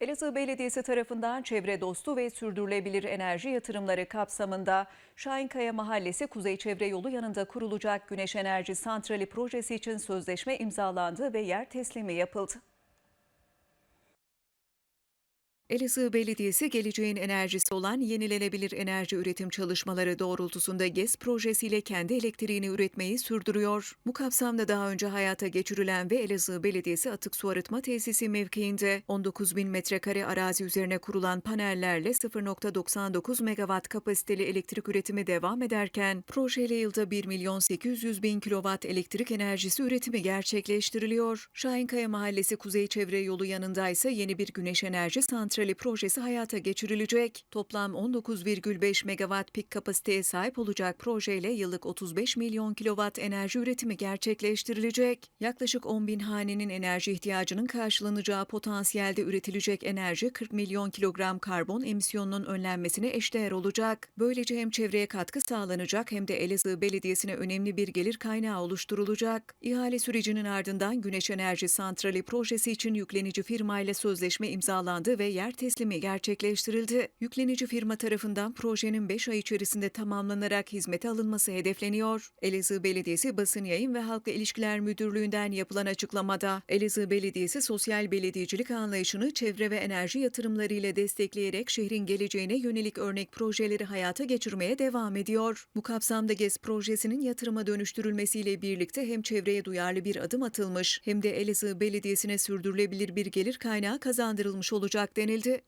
Elazığ Belediyesi tarafından çevre dostu ve sürdürülebilir enerji yatırımları kapsamında Şahinkaya Mahallesi Kuzey Çevre Yolu yanında kurulacak güneş enerji santrali projesi için sözleşme imzalandı ve yer teslimi yapıldı. Elazığ Belediyesi geleceğin enerjisi olan yenilenebilir enerji üretim çalışmaları doğrultusunda GES projesiyle kendi elektriğini üretmeyi sürdürüyor. Bu kapsamda daha önce hayata geçirilen ve Elazığ Belediyesi Atık Su Arıtma Tesisi mevkiinde 19 bin metrekare arazi üzerine kurulan panellerle 0.99 megawatt kapasiteli elektrik üretimi devam ederken projeyle yılda 1 milyon 800 bin kilowatt elektrik enerjisi üretimi gerçekleştiriliyor. Şahinkaya Mahallesi Kuzey Çevre Yolu yanında ise yeni bir güneş enerji santrali projesi hayata geçirilecek. Toplam 19,5 megawatt pik kapasiteye sahip olacak projeyle yıllık 35 milyon kilowatt enerji üretimi gerçekleştirilecek. Yaklaşık 10 bin hanenin enerji ihtiyacının karşılanacağı potansiyelde üretilecek enerji 40 milyon kilogram karbon emisyonunun önlenmesine eşdeğer olacak. Böylece hem çevreye katkı sağlanacak hem de Elazığ Belediyesi'ne önemli bir gelir kaynağı oluşturulacak. İhale sürecinin ardından Güneş Enerji Santrali projesi için yüklenici firmayla sözleşme imzalandı ve yer teslimi gerçekleştirildi. Yüklenici firma tarafından projenin 5 ay içerisinde tamamlanarak hizmete alınması hedefleniyor. Elazığ Belediyesi Basın Yayın ve Halkla İlişkiler Müdürlüğü'nden yapılan açıklamada Elazığ Belediyesi sosyal belediyecilik anlayışını çevre ve enerji yatırımlarıyla destekleyerek şehrin geleceğine yönelik örnek projeleri hayata geçirmeye devam ediyor. Bu kapsamda GES projesinin yatırıma dönüştürülmesiyle birlikte hem çevreye duyarlı bir adım atılmış hem de Elazığ Belediyesi'ne sürdürülebilir bir gelir kaynağı kazandırılmış olacak denildi. Gemälde